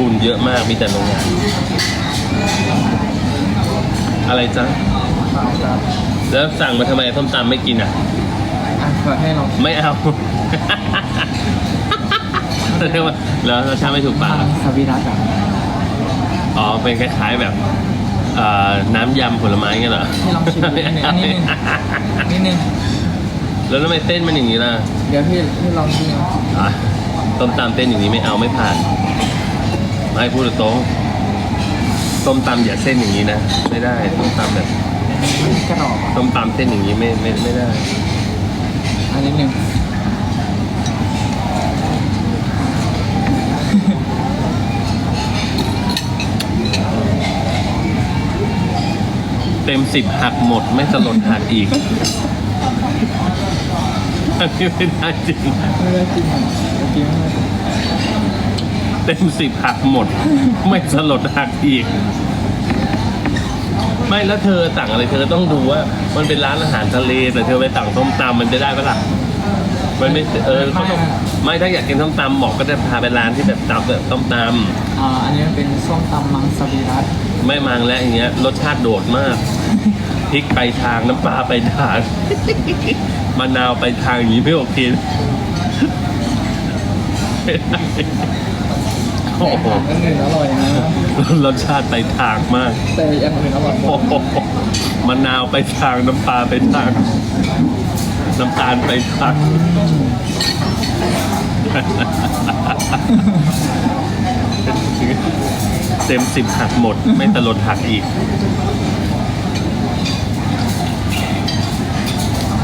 ฝุ่นเยอะมากมีแต่โรงงาน อะไรจ๊ะเปล่าครับแล้วสั่งมาทำไมส้มตำไม่กินอะ อะเปิดให้ลองไม่เอาเรียกว่าแล้วรสชาติไม่ถูกปากเหรอสวีรัตอะอ๋อ เป็นคล้ายๆแบบเอ่อน้ำยำผลไม้เงี้ยเหรอให้ลองชิมดูนิดนึงอันนี้นึงนิดนึงแล้วทำไมเส้นมันอย่างนี้ล่ะ เดี๋ยวพี่พี่ลองชิมอะต้มตำเส้นอย่างนี้ไม่เอาไม่ผ่าน ไม่พูดตรงๆต้มตำอย่าเส้นอย่างนี้นะไม่ได้ต้มตำแบบกระดอกอะต้มตำเส้นอย่างนี้ไม่ไม่ไม่ได้อันนิดนึงเต็มสิบหักหมดไม่สลดหักอีกอันนี้ไม่ได้จริงไม่ได้กินอะเมื่อกี้ไม่ได้กิน เต็มสิบหักหมด ไม่สลดหักอีก ไม่แล้วเธอสั่งอะไรเธอต้องดูว่า มันเป็นร้านอาหารทะเลแต่เธอไปสั่งส้มตำมันจะได้ปะล่ะมันไม่เออเขาต้องไม่ถ้าอยากกินส้มตำบอกก็จะพาไปร้านที่แบบตำแบบส้มตอ่าอันนี้มันเป็นส้มตำมังสวิรัตำไม่มังแล้วอย่างเงี้ยรสชาติโดดมากพริกไปทางน้ำปลาไปทางมะนาวไปทางอย่างนี้ไม่โอเคนะ โอ้โหอันอื่นอร่อยนะ รสชาติไปทางมาก แต่อันอื่นอร่อยหมโอ้ดโหมะนาวไปทางน้ำปลาไปทาง น้ำตาลไปทางเต็มสิบหักหมด ไม่ตลดหักอีก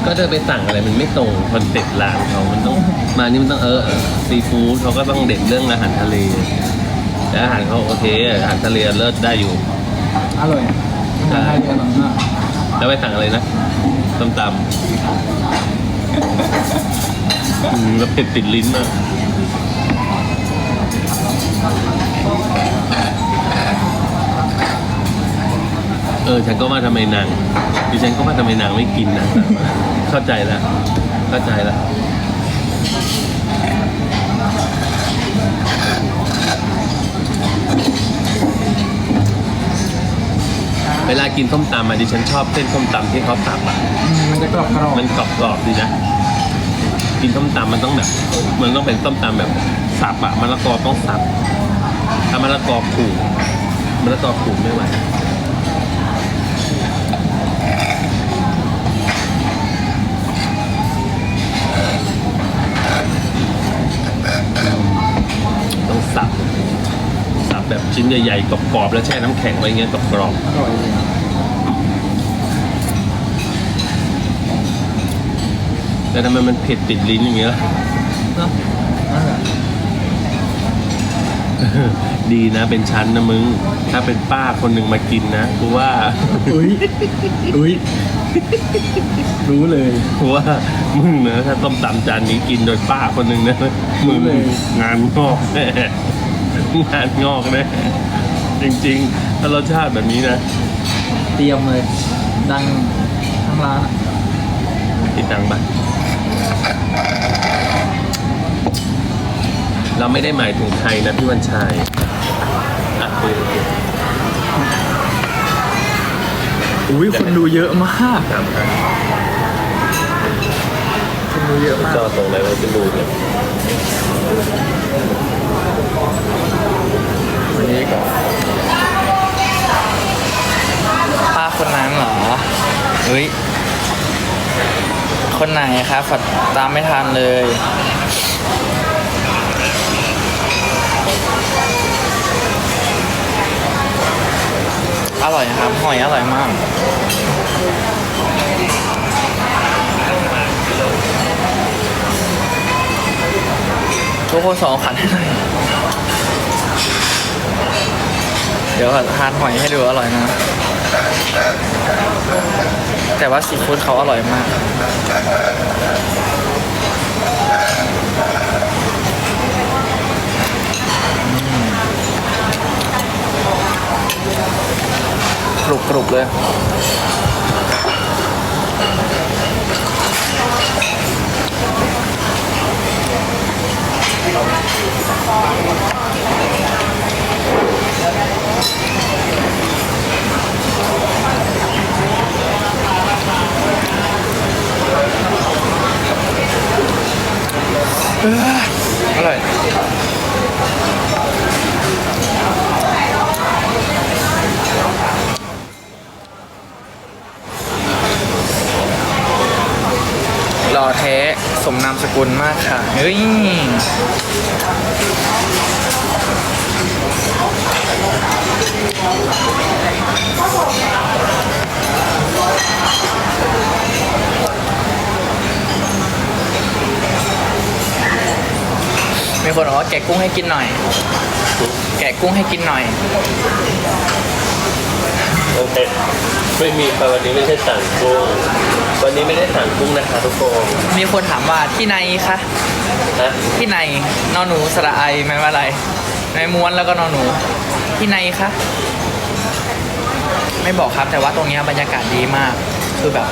ก็เธอไปสั่งอะไรมันไม่ตรงคอนเซ็ปต์ร้านเขามันต้อง มานี่มันต้องเออซีฟู้ดเขาก็ต้องเด่นเรื่องอาหารทะเลแต่อาหารเขาโอเคอาหารทะเลเลิศได้อยู่ อร่อยอาหารไทยอร่อยมากแล้วไปสั่งอะไรนะส้มตำอืมแล้วเผ็ดติดลิ้นมากเออฉันก็ว่าทำไมนางดิฉันก็ว่าทำไมนางไม่กินนะเข้าใจแล้วเข้าใจแล้ว เวลากินส้มตำอะดิฉันชอบเส้นส้มตำที่เขาตับอะอืมมันจะกรอบกรอบมันกรอบๆดีนะ กินส้มตำมันต้องแบบ มันต้องเป็นส้มตำแบบสับอะมะละกอต้องสับถ้ามะละกอขูดมะละกอขูดไม่ไหว นใหญ่ๆกรอบๆแล้วแช่น้ำแข็งไว้อย่างเงี้ยกรอบๆอร่อยเลยแต่ทำไมมันเผ็ดติดลิ้นอย่างเงี้ยล่ะ เนาะนั่นแหละดีนะเป็นชั้นนะมึง ถ้าเป็นป้าคนหนึ่งมากินนะกูว่าอุ้ยอุ้ยรู้เลย กูว่ามึงนะถ้าต้มตำจานนี้กินโดยป้าคนหนึ่งนะมึงเลย งานงอกแน่ งานงอกแน่จริงๆ ถ้ารสชาติแบบนี้นะ เตรียมเลย ดังทั้งร้านอะติดตังค์ปะเราไม่ได้หมายถึงใครนะพี่วันชัยอะคุยคุยอุ้ยคนดูเยอะมากครับครับคนดูเยอะมาก จอตรงไหนไว้จะดูเนี่ย นี้ก็ป้าคนนั้นเหรอเฮ้ย คนไหนครับฝัดตามไม่ทันเลยอร่อยครับหอยอร่อยมาก ทุกคนสองขันให้หน่อย เดี๋ยวทานหอยให้ดูอร่อยนะ แต่ว่าซีฟู้ดเขาอร่อยมาก กรุบกรุบเลย อร่อยรอแท้สมนามสกุลมากค่ะ เฮ้ย มีคนบอกว่าแกะกุ้งให้กินหน่อย แกะกุ้งให้กินหน่อย โอเค ไม่มีค่ะวันนี้ไม่ใช่สั่งกุ้ง วันนี้ไม่ได้สั่งกุ้งนะคะทุกคนมีคนถามว่าที่ไหนคะ นะที่ไหนนอนหนูสระไอไม่ว่าอะไร ในม้วนแล้วก็นอนหนู ที่ไหนคะไม่บอกครับ แต่ว่าตรงเนี้ยบรรยากาศดีมาก คือแบบ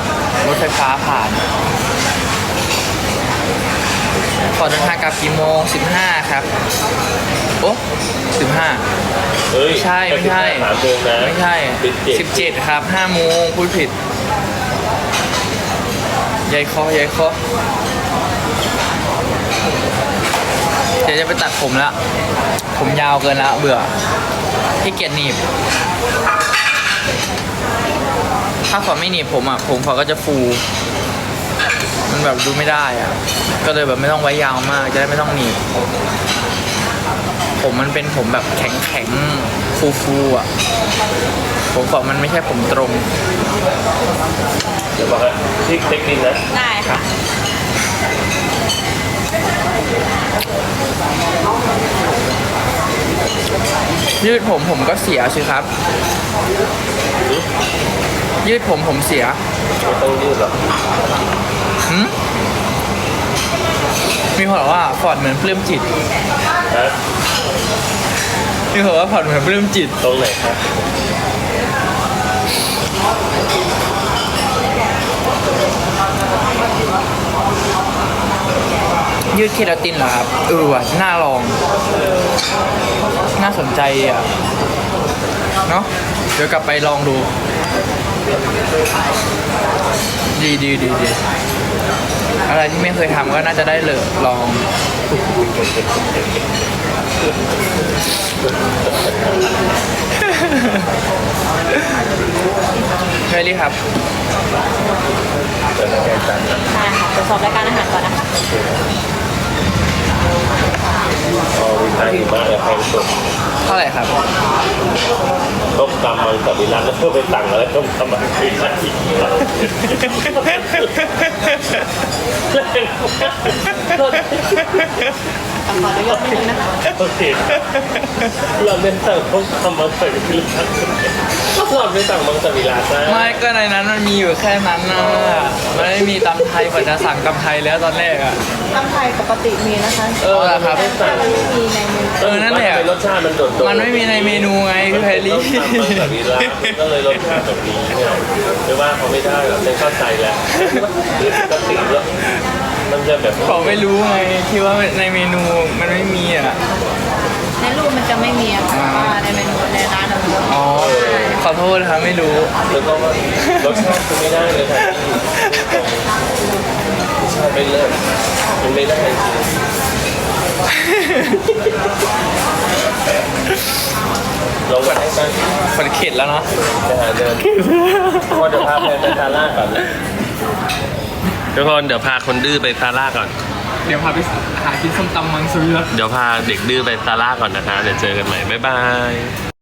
รถไฟฟ้าผ่านขอเดินทางกลับกี่โมง15ครับ โอ้15เฮ้ยใช่ ไม่ใช่สามโมงนะไม่ใช่สิบเจ็ด17ครับ5โมงพูดผิดยายคอยายคอ เดี๋ยวจะไปตัดผมแล้วผมยาวเกินแล้วเบื่อที่เกียจหนีบ ถ้าฝอไม่หนีบผมอะ ผมฝอก็จะฟู มันแบบดูไม่ได้อะ ก็เลยแบบไม่ต้องไว้ยาวมาก จะได้ไม่ต้องหนีบ ผมมันเป็นผมแบบแข็งแข็งฟูฟูๆอะ ผมฝอมันไม่ใช่ผมตรง เดี๋ยวบอกว่าที่เทคนิคนะ ได้ค่ะ ยืดผมผมก็เสียสิครับ ยืดผมผมเสียไม่ต้องยืดหรอกหืมมีคนบอกว่าฟอร์ดเหมือนปลื้มจิตนะมีคนบอกว่าฟอร์ดเหมือนปลื้มจิตตรงไหนครับ ยืดเคราตินเหรอครับเออว่ะน่าลอง น่าสนใจอะเนาะเดี๋ยวกลับไปลองดู ดีดีดีดีอะไรที่ไม่เคยทำก็น่าจะได้เลยลองเฮลี่ครับ เดี๋ยวจะแก้จันนะได้ค่ะตรวจสอบรายการอาหารก่อนนะคะอ๋อมีทางหิมะและแพงสุดเท่าไหร่ครับ ต้มตำมังสวิรัตแล้วเพื่อไปสั่งอะไรต้มตำมังสวิรัตอีก ขออนุญาตนิดนึงนะคะโอเคเราเป็นสั่งต้มตำมังสวิรัตเราไม่สั่งมังสวิรัตนะไม่ก็ในนั้นมันมีอยู่แค่นั้นนะมันไม่มีตำไทยกว่าจะสั่งตำไทยแล้วตอนแรกอะตำไทยปกติมีนะคะเออเหรอครับไม่สั่งมันไม่มีในเมนูเออนั่นแหละทำไมรสชาติมันโดดๆมันไม่มีในเมนูไงพี่แพรรี่ต้มตำมังสวิรัตก็เลยรสชาติแบบนี้เนี่ยไม่ว่าเขาไม่ได้หรอกเนเข้าใจแล้วปกติแล้ว มันจะแบบเขาไม่รู้ไงที่ว่าในเมนูมันไม่มีอะ ในรูปมันจะไม่มีอะค่ะแต่ว่าในเมนูในร้านเรามีอ๋อ ขอโทษครับไม่รู้ แล้วก็ว่ารสชาติคือไม่ได้เลยค่ะที่รสชาติไม่เลิศมันไม่ได้จริงลงมาให้กันคนเข็ดแล้วเนาะ ไปหาเดินก็เดี๋ยวพาไปไปซาร่าก่อนนะ ทุกคนเดี๋ยวพาคนดื้อไปซาร่าก่อน เดี๋ยวพาไปหากินส้มตำมังสวิรัต เดี๋ยวพาเด็กดื้อไปซาร่าก่อนนะคะ เดี๋ยวเจอกันใหม่ บ๊ายบาย